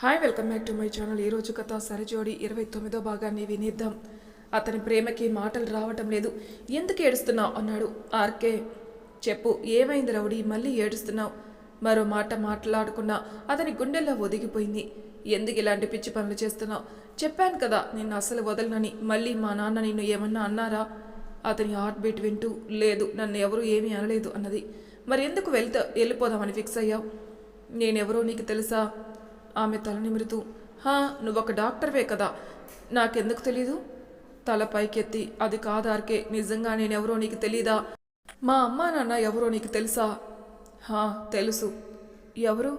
Hi welcome back to my channel ఈరోజు కథ సరిజోడి ఇరవై తొమ్మిదో భాగాన్ని వినిద్దాం. అతని ప్రేమకి మాటలు రావటం లేదు. ఎందుకు ఏడుస్తున్నావు? అన్నాడు ఆర్కే. చెప్పు ఏమైంది రౌడీ? మళ్ళీ ఏడుస్తున్నావు? మరో మాట మాట్లాడుకున్నా అతని గుండెల్లో ఒదిగిపోయింది. ఎందుకు ఇలాంటి పిచ్చి పనులు చేస్తున్నావు? చెప్పాను కదా నిన్ను అసలు వదలనని. మళ్ళీ మా నాన్న నిన్ను ఏమన్నా అన్నారా? అతని హార్ట్ బీట్ వింటూ లేదు నన్ను ఎవరూ ఏమీ అనలేదు అన్నది. మరి ఎందుకు వెళ్తా వెళ్ళిపోదామని ఫిక్స్ అయ్యావు? నేనెవరో నీకు తెలుసా? ఆమె తల నిమురుతూ హా నువ్వొక డాక్టర్వే కదా! నాకెందుకు తెలీదు? తల పైకెత్తి అది కాదార్కే నిజంగా నేనెవరో నీకు తెలీదా? మా అమ్మా నాన్న ఎవరో నీకు తెలుసా? హా తెలుసు. ఎవరు?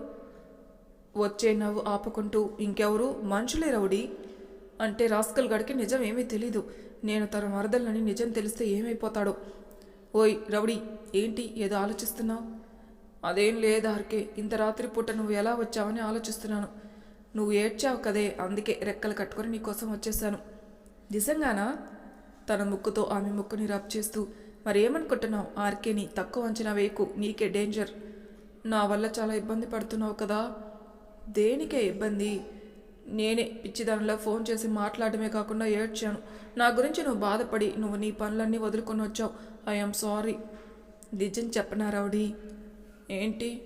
వచ్చే నవ్వు ఆపుకుంటూ ఇంకెవరు? మనుషులే రౌడీ. అంటే రాస్కల్ గడికి నిజం ఏమీ తెలీదు. నేను తన వరదలని నిజం తెలిస్తే ఏమైపోతాడో. ఓయ్ రౌడీ ఏంటి? ఏదో ఆలోచిస్తున్నావు? అదేం లేదు ఆర్కే ఇంత రాత్రి పూట నువ్వు ఎలా వచ్చావని ఆలోచిస్తున్నాను. నువ్వు ఏడ్చావు కదే అందుకే రెక్కలు కట్టుకొని నీకోసం వచ్చేసాను నిజంగానా? తన ముక్కుతో ఆమె ముక్కుని రబ్ చేస్తూ మరి ఏమనుకుంటున్నావు ఆర్కేని? తక్కువ అంచనా వేయకు నీకే డేంజర్. నా వల్ల చాలా ఇబ్బంది పడుతున్నావు కదా. దేనికే ఇబ్బంది? నేనే పిచ్చిదానిలో ఫోన్ చేసి మాట్లాడమే కాకుండా ఏడ్చాను. నా గురించి నువ్వు బాధపడి నువ్వు నీ పనులన్నీ వదులుకొని వచ్చావు. I'm sorry. నిజం చెప్పనా రౌడీ? ఏంటి?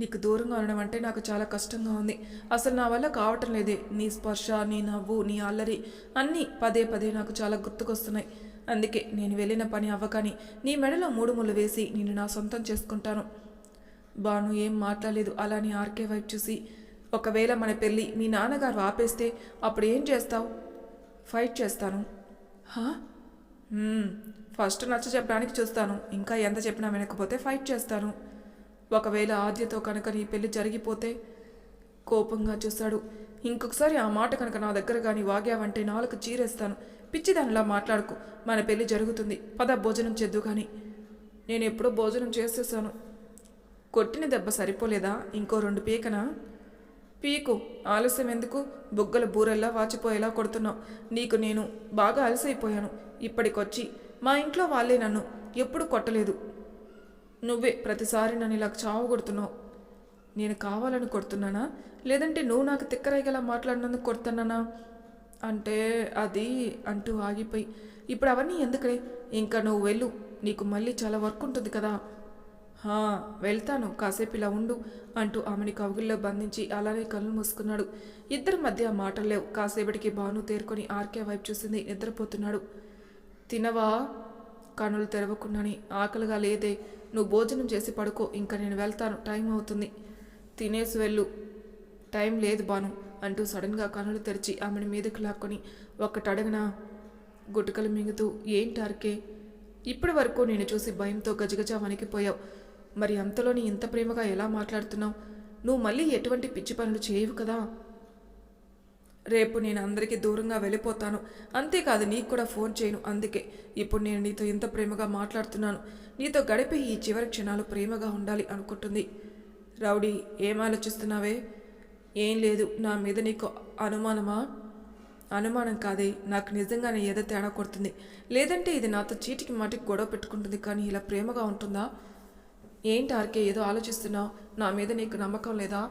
నీకు దూరంగా ఉండడం అంటే నాకు చాలా కష్టంగా ఉంది. అసలు నా వల్ల కావటం లేదే. నీ స్పర్శ నీ నవ్వు నీ అల్లరి అన్నీ పదే పదే నాకు చాలా గుర్తుకొస్తున్నాయి. అందుకే నేను వెళ్ళిన పని అవ్వకని నీ మెడలో మూడు ముళ్ళు వేసి నేను నా సొంతం చేసుకుంటాను. బాను ఏం మాట్లాడలేదు. అలాని ఆర్కే వైపు చూసి ఒకవేళ మన పెళ్ళి మీ నాన్నగారు ఆపేస్తే అప్పుడు ఏం చేస్తావు? ఫైట్ చేస్తాను. హా? ఫస్ట్ నచ్చ చెప్పడానికి చూస్తాను. ఇంకా ఎంత చెప్పినా వినకపోతే ఫైట్ చేస్తాను. ఒకవేళ ఆద్యతో కనుక నీ పెళ్ళి జరిగిపోతే కోపంగా చూశాడు ఇంకొకసారి ఆ మాట కనుక నా దగ్గర కానీ వాగావంటే నాలుగు చీరేస్తాను. పిచ్చిదానిలా మాట్లాడుకు. మన పెళ్ళి జరుగుతుంది. పద భోజనం చేద్దు కానీ నేను ఎప్పుడో భోజనం చేసేసాను. కొట్టిన దెబ్బ సరిపోలేదా? ఇంకో రెండు పీకనా? పీకు. ఆలస్యం ఎందుకు? బుగ్గల బూరెల్లా వాచిపోయేలా కొడుతున్నావు. నీకు నేను బాగా అలసైపోయాను. ఇప్పటికొచ్చి మా ఇంట్లో వాళ్ళే నన్ను ఎప్పుడు కొట్టలేదు. నువ్వే ప్రతిసారి నన్ను ఇలా చావు కొడుతున్నావు. నేను కావాలని కొడుతున్నానా? లేదంటే నువ్వు నాకు తిక్కరైగలా మాట్లాడినందుకు కొడుతున్నానా? అంటే అది అంటూ ఆగిపోయి ఇప్పుడు అవన్నీ ఎందుకలే? ఇంకా నువ్వు వెళ్ళు నీకు మళ్ళీ చాలా వర్క్ ఉంటుంది కదా. వెళ్తాను కాసేపు ఇలా ఉండు అంటూ ఆమెని కవుగుల్లో బంధించి అలానే కళ్ళు మూసుకున్నాడు. ఇద్దరి మధ్య మాటలు లేవు. కాసేపటికి భాను తేరుకొని ఆర్కే వైపు చూసింది నిద్రపోతున్నాడు. తినవా? కనులు తెరవకుండానే ఆకలిగా లేదే. నువ్వు భోజనం చేసి పడుకో ఇంకా నేను వెళ్తాను. టైం అవుతుంది. తినేసి వెళ్ళు. టైం లేదు బాను అంటూ సడన్గా కనులు తెరిచి ఆమెను మీదకు లాక్కొని ఒక్కటడగన గుటకలు మింగుతూ ఏంటి ఆర్కే? ఇప్పటి వరకు నేను చూసి భయంతో గజగజ వణికిపోయావు. మరి అంతలోని ఇంత ప్రేమగా ఎలా మాట్లాడుతున్నావు? నువ్వు మళ్ళీ ఎటువంటి పిచ్చి పనులు చేయవు కదా? రేపు నేను అందరికీ దూరంగా వెళ్ళిపోతాను. అంతేకాదు నీకు కూడా ఫోన్ చేయను. అందుకే ఇప్పుడు నేను నీతో ఇంత ప్రేమగా మాట్లాడుతున్నాను. నీతో గడిపే ఈ చివరి క్షణాలు ప్రేమగా ఉండాలి అనుకుంటుంది. రౌడీ ఏం ఆలోచిస్తున్నావే? ఏం లేదు. నా మీద నీకు అనుమానమా? అనుమానం కాదే. నాకు నిజంగానే ఏదో తేడా కొడుతుంది. లేదంటే ఇది నాతో చీటికి మాటికి గొడవ పెట్టుకుంటుంది. కానీ ఇలా ప్రేమగా ఉంటుందా? ఏంటి ఆర్కే ఏదో ఆలోచిస్తున్నావు? నా మీద నీకు నమ్మకం లేదా?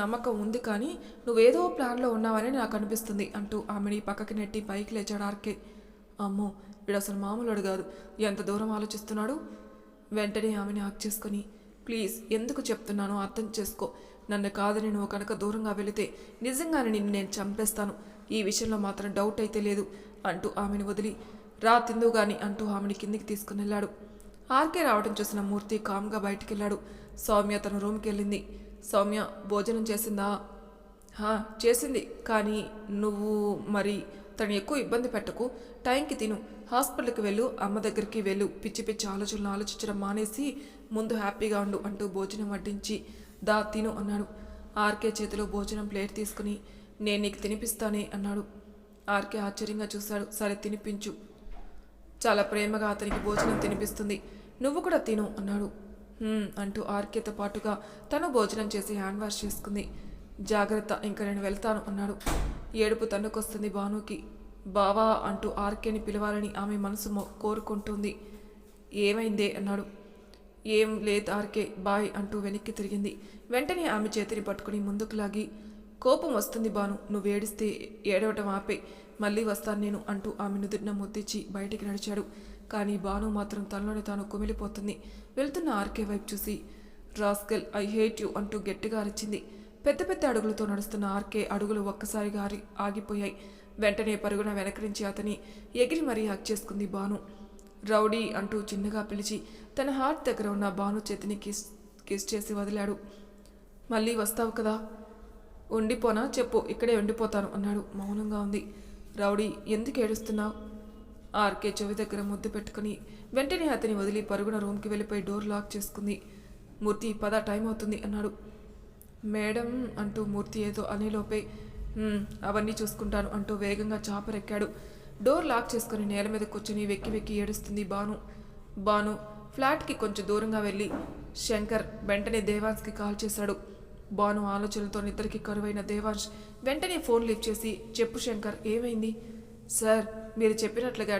నమ్మకం ఉంది కానీ నువ్వేదో ప్లాన్లో ఉన్నావని నాకు అనిపిస్తుంది అంటూ ఆమెని పక్కకి నెట్టి పైకి లేచాడు ఆర్కే. అమ్మో వీడు అసలు మామూలుడు కాదు. ఎంత దూరం ఆలోచిస్తున్నాడు? వెంటనే ఆమెని ఆక్ చేసుకుని ప్లీజ్ ఎందుకు చెప్తున్నానో అర్థం చేసుకో. నన్ను కాదని నువ్వు కనుక దూరంగా వెళితే నిజంగానే నిన్ను నేను చంపేస్తాను. ఈ విషయంలో మాత్రం డౌట్ అయితే లేదు అంటూ ఆమెను వదిలి రా తిందు గాని అంటూ ఆమెని కిందికి తీసుకుని వెళ్ళాడు. ఆర్కే రావడం చూసిన మూర్తి కామ్గా బయటికి వెళ్ళాడు సౌమ్య తన రూమ్కి వెళ్ళింది. సౌమ్య భోజనం చేసిందా? హా చేసింది. కానీ నువ్వు మరి తను ఎక్కువ ఇబ్బంది పెట్టకు. టైంకి తిను. హాస్పిటల్కి వెళ్ళు అమ్మ దగ్గరికి వెళ్ళు. పిచ్చి పిచ్చి ఆలోచనలు ఆలోచించడం మానేసి ముందు హ్యాపీగా ఉండు అంటూ భోజనం వడ్డించి దా తిను అన్నాడు. ఆర్కే చేతిలో భోజనం ప్లేట్ తీసుకుని నేను నీకు తినిపిస్తానే అన్నాడు. ఆర్కే ఆశ్చర్యంగా చూశాడు. సరే తినిపించు. చాలా ప్రేమగా అతనికి భోజనం తినిపిస్తుంది. నువ్వు కూడా తిను అన్నాడు. అంటూ ఆర్కేతో పాటుగా తను భోజనం చేసి హ్యాండ్ వాష్ చేసుకుంది. జాగ్రత్త ఇంకా నేను వెళ్తాను అన్నాడు. ఏడుపు తన్నుకొస్తుంది భానుకి. బావా అంటూ ఆర్కేని పిలవాలని ఆమె మనసు కోరుకుంటుంది. ఏమైందే అన్నాడు. ఏం లేదు ఆర్కే బాయ్ అంటూ వెనక్కి తిరిగింది. వెంటనే ఆమె చేతిని పట్టుకుని ముందుకు లాగి కోపం వస్తుంది బాను నువ్వు ఏడిస్తే ఏడవటం ఆపే మళ్ళీ వస్తాను నేను అంటూ ఆమె నుదుటిన ముద్దిచ్చి బయటికి నడిచాడు. కానీ భాను మాత్రం తనలోనే తాను కుమిలిపోతుంది. వెళ్తున్న ఆర్కే వైపు చూసి రాస్కెల్ ఐ హేట్ యు అంటూ గట్టిగా అరిచింది. పెద్ద పెద్ద అడుగులతో నడుస్తున్న ఆర్కే అడుగులు ఒక్కసారిగా ఆరి ఆగిపోయాయి. వెంటనే పరుగున వెనకరించి అతని ఎగిరి మరీ హక్ చేసుకుంది బాను రౌడీ అంటూ చిన్నగా పిలిచి తన హార్ట్ దగ్గర ఉన్న బాను చేతిని కిస్ కిస్ చేసి వదిలాడు. మళ్ళీ వస్తావు కదా? ఉండిపోనా? చెప్పు ఇక్కడే ఉండిపోతాను అన్నాడు. మౌనంగా ఉంది. రౌడీ ఎందుకు ఏడుస్తున్నావు? ఆర్కే చెవి దగ్గర ముద్దు పెట్టుకుని వెంటనే అతని వదిలి పరుగున రూమ్కి వెళ్ళిపోయి డోర్ లాక్ చేసుకుంది. మూర్తి పద టైం అవుతుంది అన్నాడు. మేడం అంటూ మూర్తి ఏదో అనేలోపే అవన్నీ చూసుకుంటాను అంటూ వేగంగా చాపరెక్కాడు. డోర్ లాక్ చేసుకుని నేల మీద కూర్చొని వెక్కి వెక్కి ఏడుస్తుంది బాను బాను ఫ్లాట్కి కొంచెం దూరంగా వెళ్ళి శంకర్ వెంటనే దేవాన్స్కి కాల్ చేశాడు. బాను ఆలోచనలతో నిద్రకి కరువైన దేవాన్ష్ వెంటనే ఫోన్ లిఫ్ట్ చేసి చెప్పు శంకర్ ఏమైంది? సార్ మీరు చెప్పినట్లుగా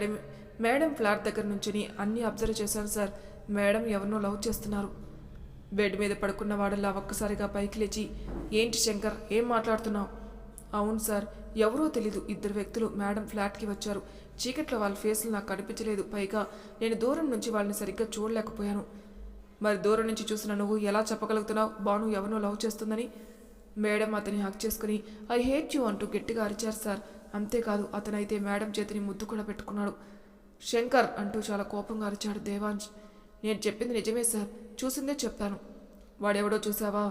మేడం ఫ్లాట్ దగ్గర నుంచుని అన్నీ అబ్జర్వ్ చేశాను సార్. మేడం ఎవరినో లవ్ చేస్తున్నారు. బెడ్ మీద పడుకున్న వాడల్లా ఒక్కసారిగా పైకి లేచి ఏంటి శంకర్ ఏం మాట్లాడుతున్నావు? అవును సార్ ఎవరో తెలీదు. ఇద్దరు వ్యక్తులు మేడం ఫ్లాట్కి వచ్చారు. చీకట్లో వాళ్ళ ఫేస్లు నాకు కనిపించలేదు. పైగా నేను దూరం నుంచి వాళ్ళని సరిగ్గా చూడలేకపోయాను. మరి దూరం నుంచి చూసిన నువ్వు ఎలా చెప్పగలుగుతున్నావు? బాను ఎవరినో లవ్ చేస్తుందని? మేడం అతని హక్ చేసుకుని ఐ హేట్ యూ అంటూ గట్టిగా అరిచారు సార్. అంతేకాదు అతనైతే మేడం చేతిని ముద్దు కూడా పెట్టుకున్నాడు. శంకర్ అంటూ చాలా కోపంగా అరిచాడు దేవాంశ్. నేను చెప్పింది నిజమే సార్ చూసిందే చెప్తాను. వాడెవడో చూసావా?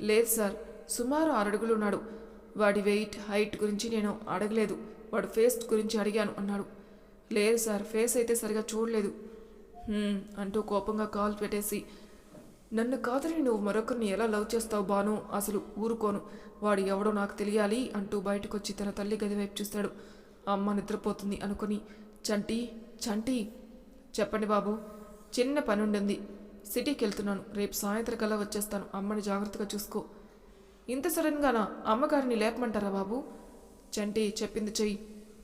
లేదు సార్ సుమారు ఆరడుగులు ఉన్నాడు. వాడి వెయిట్ హైట్ గురించి నేను అడగలేదు. వాడు ఫేస్ గురించి అడిగాను అన్నాడు. లేదు సార్ ఫేస్ అయితే సరిగా చూడలేదు. అంటూ కోపంగా కాల్ పెట్టేసి నన్ను కాదని నువ్వు మరొకరిని ఎలా లవ్ చేస్తావు బాను? అసలు ఊరుకోను. వాడు ఎవడో నాకు తెలియాలి అంటూ బయటకొచ్చి తన తల్లి గది వైపు చూస్తాడు. అమ్మ నిద్రపోతుంది అనుకుని చంటి చంటి. చెప్పండి బాబు చిన్న పని ఉండింది సిటీకి వెళ్తున్నాను రేపు సాయంత్రం కల్లా వచ్చేస్తాను. అమ్మని జాగ్రత్తగా చూసుకో. ఇంత సడన్గానా? అమ్మగారిని లేపమంటారా బాబు? చంటి చెప్పింది చెయ్యి.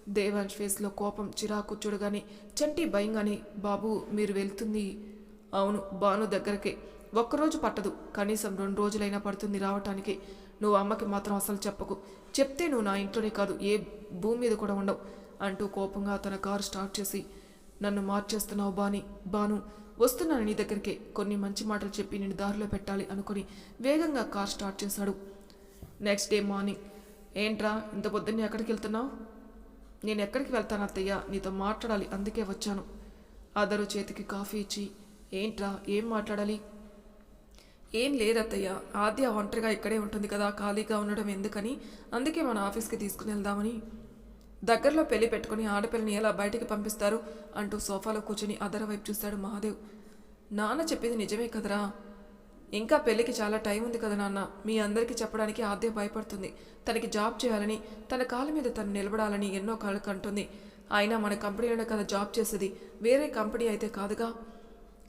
దేవాంశ్ ఫేస్లో కోపం చిరాకు చూడగానే చంటి భయంగానే బాబు మీరు వెళ్తుంది. అవును బాను దగ్గరకే. ఒక్కరోజు పట్టదు. కనీసం రెండు రోజులైనా పడుతుంది రావటానికి. నువ్వు అమ్మకి మాత్రం అసలు చెప్పకు. చెప్తే నువ్వు నా ఇంట్లోనే కాదు ఏ భూమి మీద కూడా ఉండవు అంటూ కోపంగా తన కారు స్టార్ట్ చేసి నన్ను మార్చేస్తున్నావు బాని బాను వస్తున్నాను నీ దగ్గరికి. కొన్ని మంచి మాటలు చెప్పి నేను దారిలో పెట్టాలి అనుకుని వేగంగా కార్ స్టార్ట్ చేశాడు. Next day morning. ఏంట్రా ఇంత పొద్దున్నే ఎక్కడికి వెళ్తున్నావు? నేను ఎక్కడికి వెళ్తాను అత్తయ్య? నీతో మాట్లాడాలి అందుకే వచ్చాను. అదరు చేతికి కాఫీ ఇచ్చి ఏంట్రా ఏం మాట్లాడాలి? ఏం లేదత్తయ్య. ఆద్య ఒంటరిగా ఇక్కడే ఉంటుంది కదా ఖాళీగా ఉండడం ఎందుకని? అందుకే మన ఆఫీస్కి తీసుకుని వెళ్దామని. దగ్గరలో పెళ్ళి పెట్టుకుని ఆడపిల్లని ఎలా బయటికి పంపిస్తారు అంటూ సోఫాలో కూర్చుని అదర వైపు చూస్తాడు మహాదేవ్. నాన్న చెప్పింది నిజమే కదరా. ఇంకా పెళ్ళికి చాలా టైం ఉంది కదా నాన్న. మీ అందరికీ చెప్పడానికి ఆద్య భయపడుతుంది. తనకి జాబ్ చేయాలని తన కాళ్ళ మీద తను నిలబడాలని ఎన్నో కళ్ళు కంటుంది. అయినా మన కంపెనీలోనే కదా జాబ్ చేసేది. వేరే కంపెనీ అయితే కాదుగా.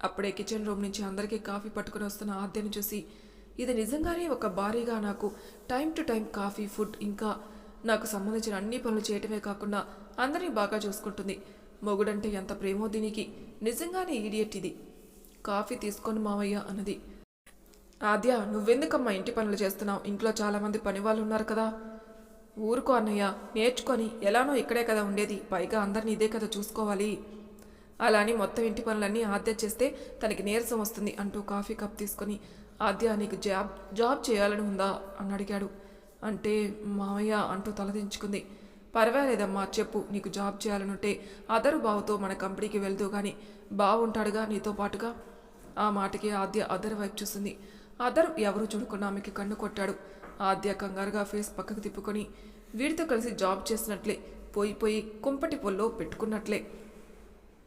అప్పుడే కిచెన్ రూమ్ నుంచి అందరికీ కాఫీ పట్టుకుని వస్తున్న ఆద్యను చూసి ఇది నిజంగానే ఒక భారీగా నాకు time to time coffee food ఇంకా నాకు సంబంధించిన అన్ని పనులు చేయటమే కాకుండా అందరినీ బాగా చూసుకుంటుంది. మొగుడంటే ఎంత ప్రేమో దీనికి. నిజంగానే ఈడియట్ ఇది. కాఫీ తీసుకొని మావయ్య అన్నది. ఆద్య నువ్వెందుకమ్మా ఇంటి పనులు చేస్తున్నావు? ఇంట్లో చాలామంది పని వాళ్ళు ఉన్నారు కదా. ఊరుకో అన్నయ్య నేర్చుకొని ఎలానో ఇక్కడే కదా ఉండేది. పైగా అందరిని ఇదే కదా చూసుకోవాలి. అలా అని మొత్తం ఇంటి పనులన్నీ ఆద్య చేస్తే తనకి నీరసం వస్తుంది అంటూ కాఫీ కప్ తీసుకొని ఆద్య నీకు జాబ్ జాబ్ చేయాలని ఉందా? అని అడిగాడు. అంటే మామయ్య అంటూ తలదించుకుంది పర్వాలేదమ్మా చెప్పు నీకు జాబ్ చేయాలనుంటే అదరు బావుతో మన కంపెనీకి వెళ్తూ కానీ బావుంటాడుగా నీతో పాటుగా? ఆ మాటకి ఆద్య అదర్ వైపు చూసింది. అదర్ ఎవరు చూడకుండా ఆమెకి కన్ను కొట్టాడు. ఆద్య కంగారుగా ఫేస్ పక్కకు తిప్పుకొని వీడితో కలిసి జాబ్ చేసినట్లే పోయి పోయి కుంపటి పొల్లో పెట్టుకున్నట్లే.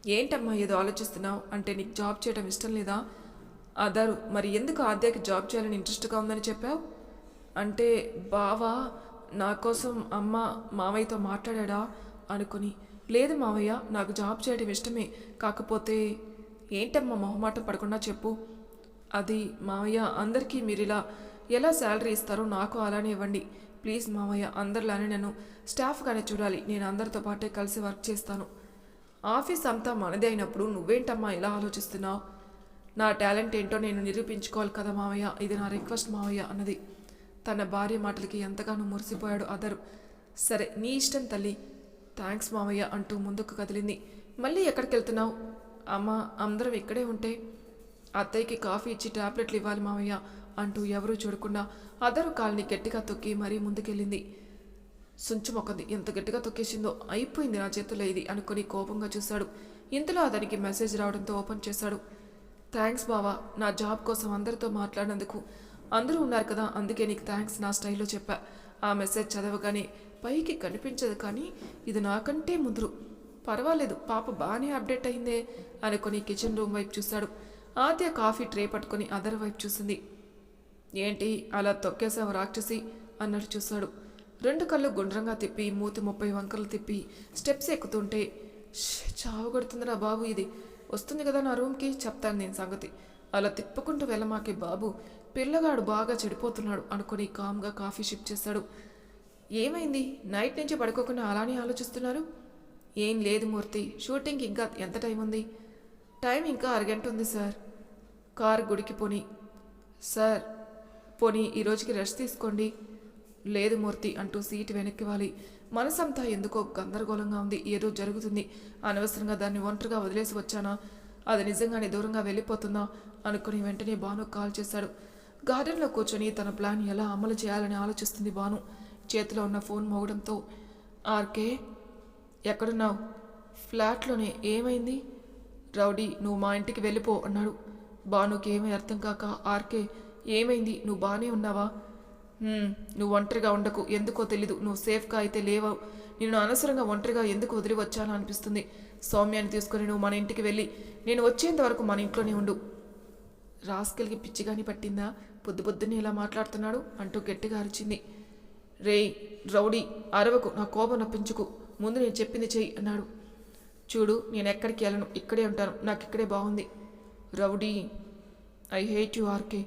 ఏంటమ్మా ఏదో ఆలోచిస్తున్నావు? అంటే నీకు జాబ్ చేయడం ఇష్టం లేదా? అదారు మరి ఎందుకు ఆద్యకి జాబ్ చేయాలని ఇంట్రెస్ట్గా ఉందని చెప్పావు? అంటే బావా నా కోసం అమ్మ మావయ్యతో మాట్లాడా అనుకుని లేదు మావయ్య నాకు జాబ్ చేయడం ఇష్టమే కాకపోతే ఏంటమ్మా మొహమాటం పడకుండా చెప్పు. అది మావయ్య అందరికీ మీరు ఇలా ఎలా శాలరీ ఇస్తారో నాకు అలానే ఇవ్వండి. ప్లీజ్ మావయ్య అందరిలానే నన్ను స్టాఫ్గానే చూడాలి. నేను అందరితో పాటే కలిసి వర్క్ చేస్తాను. ఆఫీస్ అంతా మనదే అయినప్పుడు నువ్వేంటమ్మా ఇలా ఆలోచిస్తున్నావు? నా టాలెంట్ ఏంటో నేను నిరూపించుకోవాలి కదా మావయ్య ఇది నా రిక్వెస్ట్ మావయ్య అన్నది. తన భార్య మాటలకి ఎంతగానో మురిసిపోయాడు అదరు. సరే నీ ఇష్టం తల్లి. థ్యాంక్స్ మావయ్య అంటూ ముందుకు కదిలింది. మళ్ళీ ఎక్కడికి వెళ్తున్నావు అమ్మ అందరం ఇక్కడే ఉంటే అత్తయ్యకి కాఫీ ఇచ్చి టాబ్లెట్లు ఇవ్వాలి మావయ్య అంటూ ఎవరూ చూడకుండా అదరు కాల్ని గట్టిగా తొక్కి మరీ ముందుకెళ్ళింది. సుంచు మొక్కంది ఎంత గట్టిగా తొక్కేసిందో అయిపోయింది నా చేతిలో ఇది అనుకుని కోపంగా చూశాడు. ఇంతలో అతనికి మెసేజ్ రావడంతో ఓపెన్ చేశాడు. థ్యాంక్స్ బావా నా జాబ్ కోసం అందరితో మాట్లాడినందుకు. అందరూ ఉన్నారు కదా అందుకే నీకు థ్యాంక్స్ నా స్టైల్లో చెప్పా. ఆ మెసేజ్ చదవగానే పైకి కనిపించదు కానీ ఇది నాకంటే ముదురు. పర్వాలేదు పాప బాగానే అప్డేట్ అయిందే అనుకుని కిచెన్ రూమ్ వైపు చూశాడు. ఆద్య కాఫీ ట్రే పట్టుకొని అదర్ వైపు చూసింది. ఏంటి అలా తొక్కేసావు రాక్షసి? అన్నట్టు చూశాడు. రెండు కళ్ళు గుండ్రంగా తిప్పి మూతి ముప్పై వంకలు తిప్పి స్టెప్స్ ఎక్కుతుంటే "శ్ష్, చావు కొడుతుందిరా బాబు ఇది. వస్తుంది కదా నా రూమ్కి చెప్తాను నేను సంగతి. అలా తిప్పుకుంటూ వెళ్ళమాకే బాబు. పిల్లగాడు బాగా చెడిపోతున్నాడు అనుకుని కామ్గా కాఫీ షిప్ చేశాడు ఏమైంది? నైట్ నుంచి పడుకోకుండా అలానే ఆలోచిస్తున్నారు? ఏం లేదు మూర్తి. షూటింగ్కి ఇంకా ఎంత టైం ఉంది? టైం ఇంకా అరగంట ఉంది సార్. కారు గుడికి పోని. సార్ పోనీ ఈ రోజుకి రెస్ట్ తీసుకోండి. లేదు మూర్తి అంటూ సీటు వెనక్కి వాలి. మనసంతా ఎందుకో గందరగోళంగా ఉంది. ఏదో జరుగుతుంది. అనవసరంగా దాన్ని ఒంటరిగా వదిలేసి వచ్చానా? అది నిజంగానే దూరంగా వెళ్ళిపోతుందా? అనుకుని వెంటనే భాను కాల్ చేశాడు. గార్డెన్లో కూర్చొని తన ప్లాన్ ఎలా అమలు చేయాలని ఆలోచిస్తుంది భాను. చేతిలో ఉన్న ఫోన్ మోగడంతో ఆర్కే ఎక్కడున్నావు? ఫ్లాట్లోనే ఏమైంది? రౌడీ నువ్వు మా ఇంటికి వెళ్ళిపో అన్నాడు. భానుకి ఏమీ అర్థం కాక ఆర్కే ఏమైంది? నువ్వు బాగానే ఉన్నావా? నువ్వు ఒంటరిగా ఉండకు. ఎందుకో తెలీదు. నువ్వు సేఫ్గా అయితే లేవవు. నిన్ను అనవసరంగా ఒంటరిగా ఎందుకు వదిలి వచ్చానో అనిపిస్తుంది సౌమ్యాన్ని తీసుకొని నువ్వు మన ఇంటికి వెళ్ళి నేను వచ్చేంత వరకు మన ఇంట్లోనే ఉండు. రాస్కెల్కి పిచ్చిగాని పట్టిందా? పొద్దు పొద్దున్నే ఇలా మాట్లాడుతున్నాడు అంటూ గట్టిగా అరిచింది. రేయ్ రౌడీ అరవకు. నా కోపం నప్పించుకు. ముందు నేను చెప్పింది చెయ్యి అన్నాడు. చూడు నేను ఎక్కడికి వెళ్ళను. ఇక్కడే ఉంటాను. నాకు ఇక్కడే బాగుంది. Rowdy I hate you RK.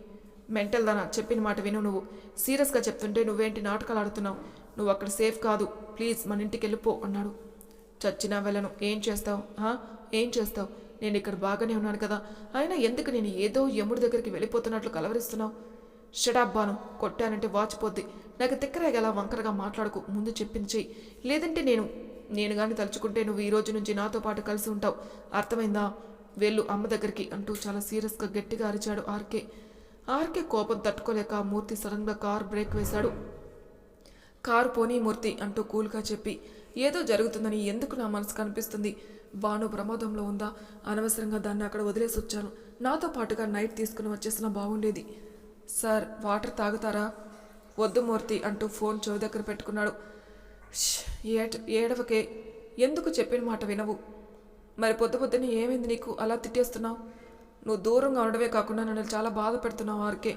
Mental దానా చెప్పిన మాట విను. నువ్వు సీరియస్గా చెప్తుంటే నువ్వేంటి నాటకాలు ఆడుతున్నావు నువ్వు అక్కడ సేఫ్ కాదు. ప్లీజ్ మన ఇంటికి వెళ్ళిపో అన్నాడు. చచ్చినా వెళ్ళను. ఏం చేస్తావు? హా? ఏం చేస్తావు? నేను ఇక్కడ బాగానే ఉన్నాను కదా. అయినా ఎందుకు నేను ఏదో యముడి దగ్గరికి వెళ్ళిపోతున్నట్లు కలవరిస్తున్నావు? షడాబ్బాను కొట్టానంటే వాచిపోద్ది నాకు తిక్కరేగలా వంకరగా మాట్లాడుకు. ముందు చెప్పింది చెయ్యి. లేదంటే నేను నేను కానీ తలుచుకుంటే నువ్వు ఈ రోజు నుంచి నాతో పాటు కలిసి ఉంటావు. అర్థమైందా? వెళ్ళు అమ్మ దగ్గరికి అంటూ చాలా సీరియస్గా గట్టిగా అరిచాడు ఆర్కే. ఆర్కే కోపం తట్టుకోలేక మూర్తి సడన్గా కార్ బ్రేక్ వేశాడు. కారు పోనీ మూర్తి అంటూ కూల్గా చెప్పి ఏదో జరుగుతుందని ఎందుకు నా మనసు కనిపిస్తుంది? బాను ప్రమాదంలో ఉందా? అనవసరంగా దాన్ని అక్కడ వదిలేసి వచ్చాను. నాతో పాటుగా నైట్ తీసుకుని వచ్చేసినా బాగుండేది. సార్ వాటర్ తాగుతారా? వద్దు మూర్తి అంటూ ఫోన్ చెవి దగ్గర పెట్టుకున్నాడు. ఏట ఏడవకే. ఎందుకు చెప్పిన మాట వినవు? మరి పొద్దు పొద్దున ఏమైంది నీకు? అలా తిట్టేస్తున్నావు? నువ్వు దూరంగా ఉండడమే కాకుండా నన్ను చాలా బాధ పెడుతున్నావు ఆర్కే.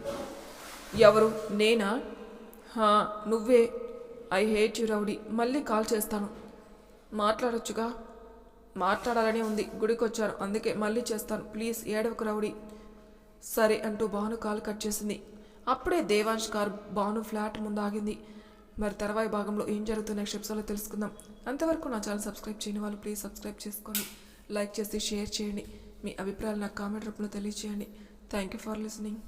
ఎవరు? నేనా? నువ్వే. I hate you rowdy. మళ్ళీ కాల్ చేస్తాను. మాట్లాడొచ్చుగా? మాట్లాడాలనే ఉంది. గుడికి వచ్చాను అందుకే మళ్ళీ చేస్తాను. ప్లీజ్ ఏడవకు రౌడీ. సరే అంటూ భాను కాల్ కట్ చేసింది. అప్పుడే దేవాంష్ కార్ భాను ఫ్లాట్ ముందు ఆగింది మరి తర్వాయి భాగంలో ఏం జరుగుతున్న ఎపిసోడ్లో తెలుసుకుందాం. అంతవరకు నా ఛానల్ సబ్స్క్రైబ్ చేయని వాళ్ళు ప్లీజ్ సబ్స్క్రైబ్ చేసుకోండి. లైక్ చేసి షేర్ చేయండి. మీ అభిప్రాయాలు నాకు కామెంట్ రూపంలో తెలియజేయండి థ్యాంక్ యూ ఫర్ లిసనింగ్